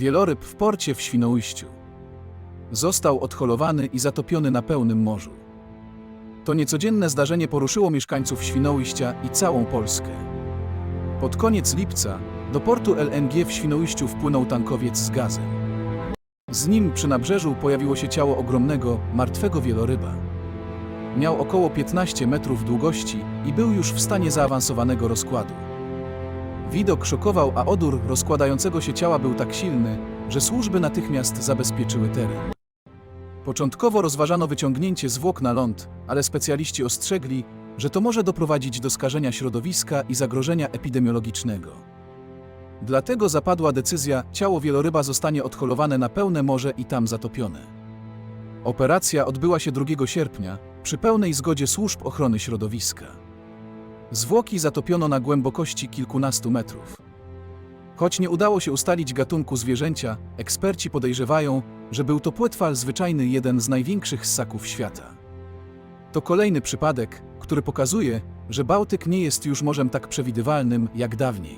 Wieloryb w porcie w Świnoujściu. Został odholowany i zatopiony na pełnym morzu. To niecodzienne zdarzenie poruszyło mieszkańców Świnoujścia i całą Polskę. Pod koniec lipca do portu LNG w Świnoujściu wpłynął tankowiec z gazem. Z nim przy nabrzeżu pojawiło się ciało ogromnego, martwego wieloryba. Miał około 15 metrów długości i był już w stanie zaawansowanego rozkładu. Widok szokował, a odór rozkładającego się ciała był tak silny, że służby natychmiast zabezpieczyły teren. Początkowo rozważano wyciągnięcie zwłok na ląd, ale specjaliści ostrzegli, że to może doprowadzić do skażenia środowiska i zagrożenia epidemiologicznego. Dlatego zapadła decyzja, ciało wieloryba zostanie odholowane na pełne morze i tam zatopione. Operacja odbyła się 2 sierpnia przy pełnej zgodzie służb ochrony środowiska. Zwłoki zatopiono na głębokości kilkunastu metrów. Choć nie udało się ustalić gatunku zwierzęcia, eksperci podejrzewają, że był to płetwal zwyczajny, jeden z największych ssaków świata. To kolejny przypadek, który pokazuje, że Bałtyk nie jest już morzem tak przewidywalnym jak dawniej.